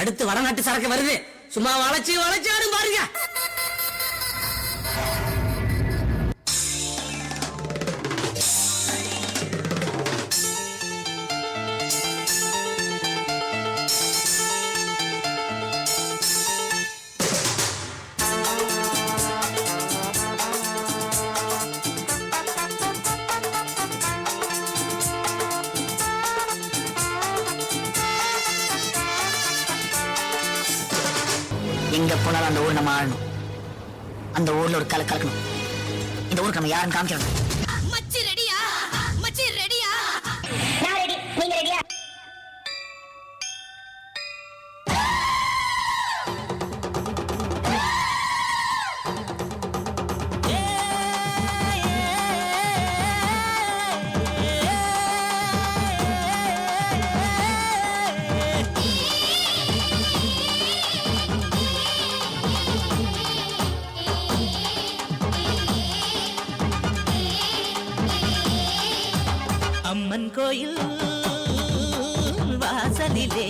அடுத்து வடநாட்டு சரக்கு வருது. சும்மா வளைச்சு வளைச்சு ஆடும் பாருங்க. எங்கே போனாலும் அந்த ஊர் நம்ம ஆளணும். அந்த ஊர்ல ஒரு கலை கலக்கணும் இந்த ஊருக்கு நம்ம யாரும் காமிக்கணும் கோயில் வாசலிலே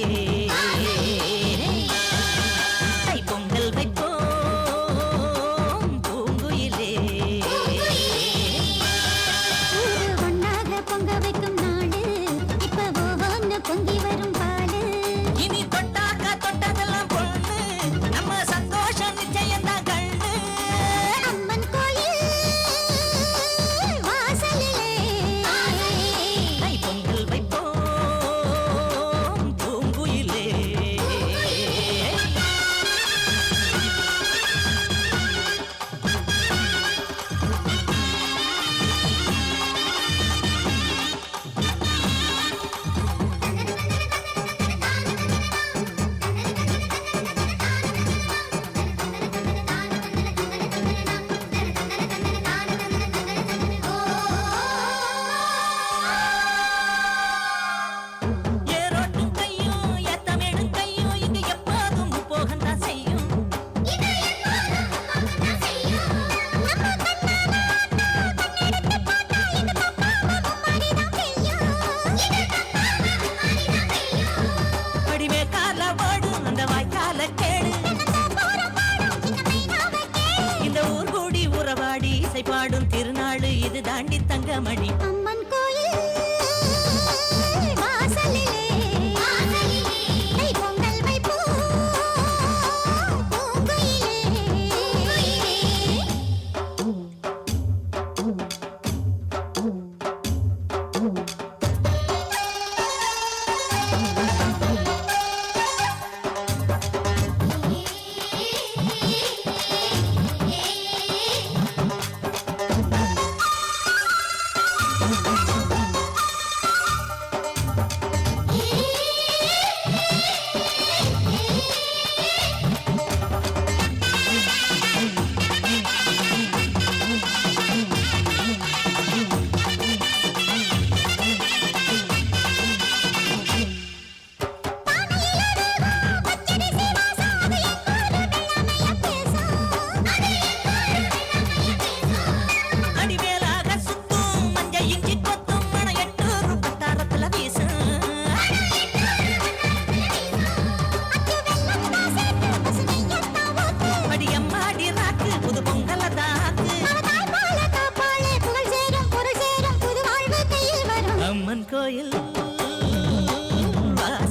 Mm-hmm.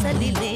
సలిలే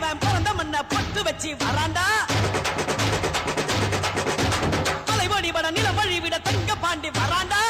அவன் பிறந்த மண்ண பட்டு வச்சு வராண்டா? அலைவடி வட நிலம் வழிவிட தங்க பாண்டி வராண்டா?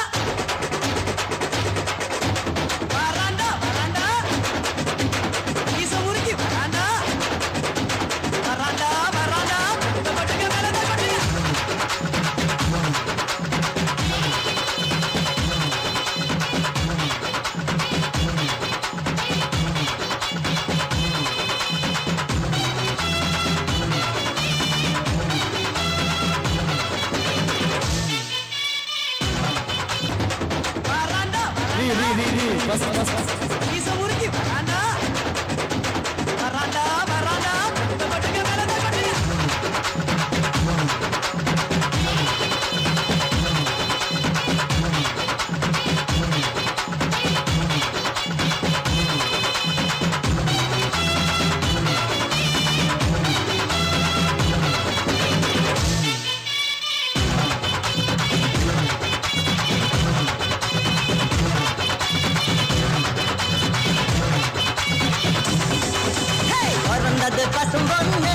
பசும் பொண்ணு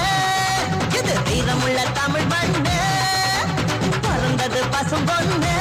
இது வீரமுள்ள தமிழ் மண்ணு? பிறந்தது பசும் பொண்ணு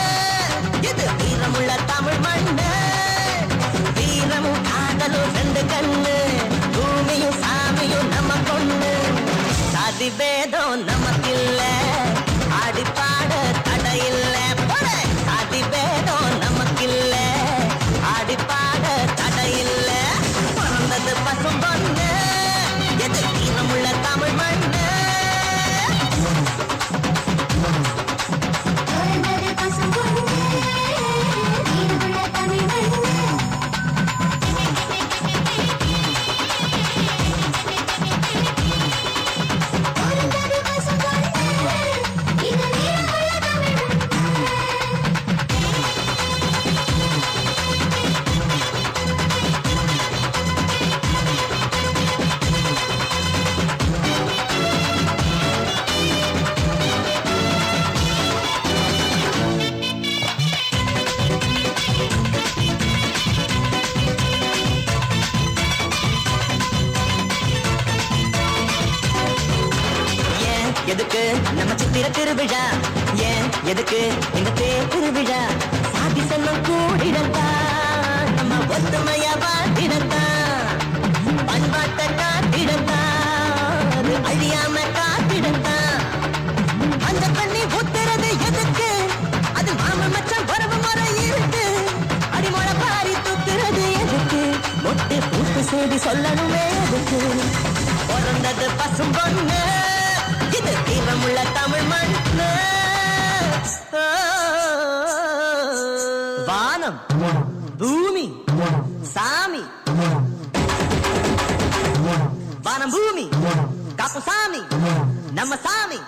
எதுக்கு? நம்ம சித்திர திருவிழா. ஏன்? எதுக்கு? இந்த தேர் திருவிழா. சாதி செல்லம் கூடிடத்தா நம்ம ஒத்துமையா வாழ்த்திடத்தா பண்பாட்டை காத்திடத்தா அழியாம காத்திடத்தா அந்த பண்ணி ஊத்துறது எதுக்கு? அது மாம மச்சம் உறவு முறை இருக்கு. அடிமொழ பாரி தூக்குறது எதுக்கு? மொட்டு பூத்து செய்தி சொல்லணுமே எதுக்கு? பிறந்தது பசும் பொண்ணு. உள்ள தமிழ் மண்ணு வானம் பூமி சாமி. வானம் பூமி காப்பு சாமி நம்ம சாமி.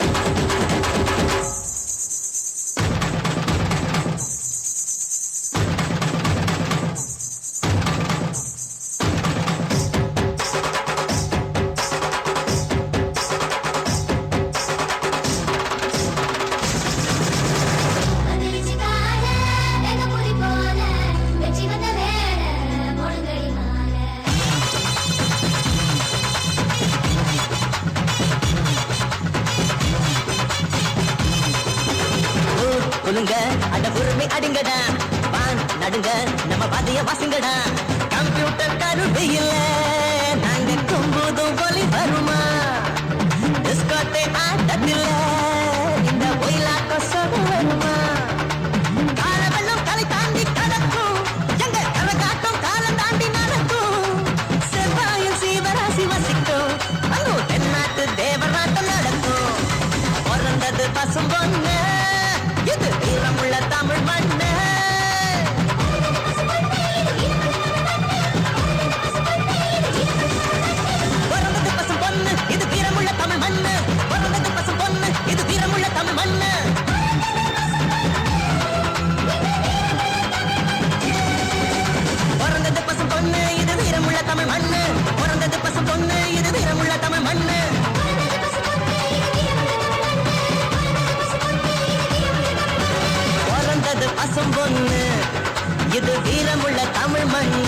ஊர் அட உரிமை அடுங்கடா. வான் நடுங்க நம்ம பாதிய வாசுங்கடா. கம்ப்யூட்டர் கருவி இல்லை வீரமுள்ள தமிழ் மண்ணு.